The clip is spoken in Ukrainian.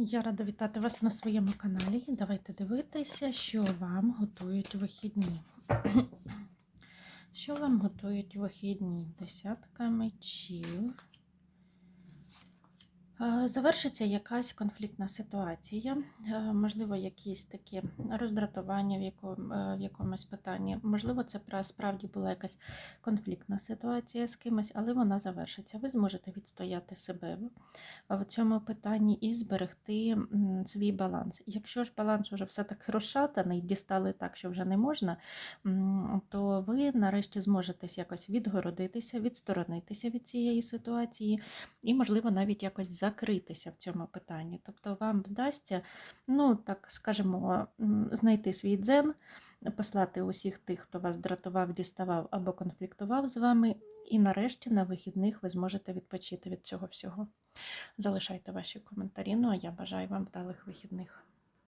Я рада вітати вас на своєму каналі. Давайте дивитися, що вам готують вихідні. Що вам готують вихідні? Десятка мечів. Е, Завершиться якась конфліктна ситуація, е, можливо, якісь такі роздратування в, якому, е, в якомусь питанні. Можливо, це справді була якась конфліктна ситуація з кимось, але вона завершиться. Ви зможете відстояти себе в- цьому питанні і зберегти свій баланс. Якщо ж баланс вже все таки розшатаний, дістали так, що вже не можна, то ви нарешті зможете якось відгородитися, відсторонитися від цієї ситуації і, можливо, навіть якось закритися в цьому питанні. Тобто вам вдасться, ну так скажімо, знайти свій дзен, послати усіх тих, хто вас дратував, діставав або конфліктував з вами, і нарешті на вихідних ви зможете відпочити від цього всього. Залишайте ваші коментарі. Ну а я бажаю вам вдалих вихідних.